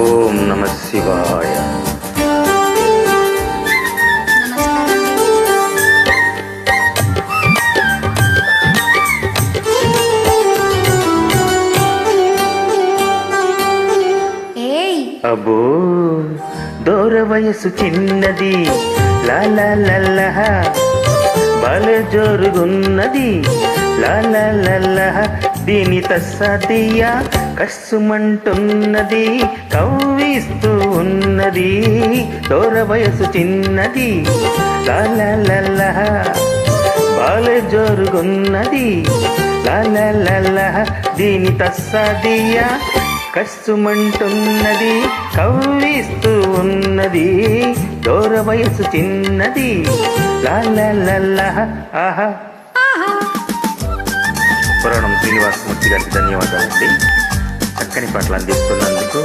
ఓం నమ శివాయ. అబో దూర వయసు చిన్నది. లాలలల్లహ బల జోరుగున్నది లాలలల్లహ దీని తస్సదియ కస్సుమంటున్నది కవ్విస్తూ ఉన్నది దూర వయసు చిన్నది లాలలల్లహ బాల జోరుగున్నది దీని తస్సదియ కస్సుమంటున్నది కవ్విస్తూ ఉన్నది దూర వయసు చిన్నది లాలలల్లహ ఆహా. పురాణం శ్రీనివాసమూర్తి గారికి ధన్యవాదాలండి. చక్కని పాటలు అందిస్తున్నందుకు.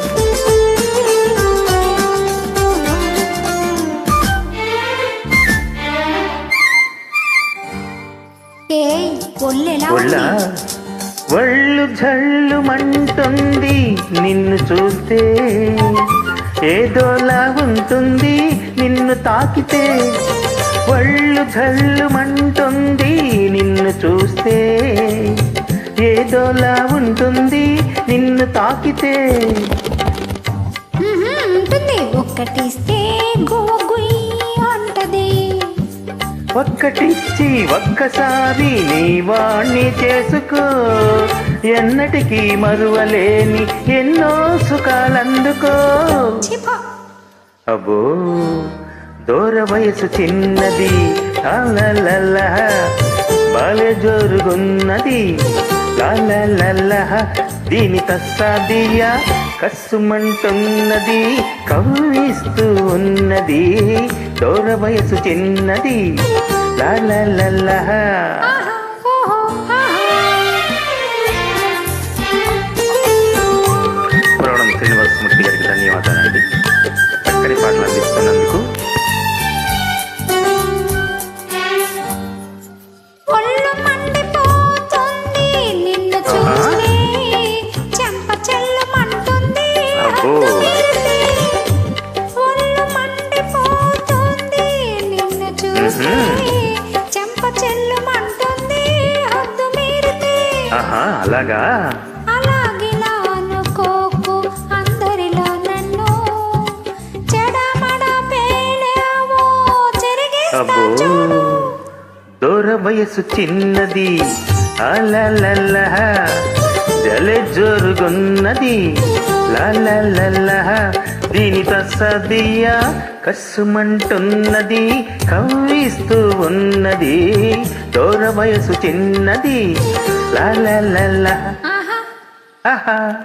ఒళ్ళ? ఒళ్ళు జల్లుమంటుంది నిన్ను చూస్తే. ఏదోలా ఉంటుంది నిన్ను తాకితే. ఒళ్ళు జల్లుమంటుంది నిన్ను చూస్తే. ఏదోలా ఉంటుంది నిన్ను తాకితే. ఉంటుంది. ఒక్కటిస్తే అంటది. ఒక్కటిచ్చి ఒక్కసారి నీ వాణ్ణి చేసుకో. ఎన్నటికీ మరువలేని ఎన్నో సుఖాలందుకో. అబ్బో దూర వయసు చిన్నది. లాలలల్లహ బాలె జరుగున్నది. లాలలల్లహ దీని తస్సాదియ కస్సుమంటున్నది కవ్విస్తూ ఉన్నది దూర వయసు చిన్నది. లాలలల్లహ చూస్తే చెంప చెల్లమంటుంది హద్దు మీరితే ఆహా అలాగా? అలాగిలా అనుకోకు అందరిలో నన్ను చెడమడ పేలేవో అబ్బో దూర వయసు చిన్నది అలలల్లహ జల జోరుగున్నది. దీని తసదియ కస్సుమంటున్నది కవ్విస్తూ ఉన్నది దూర వయసు చిన్నది. లాలల్లహ ఆహా. ఆహా.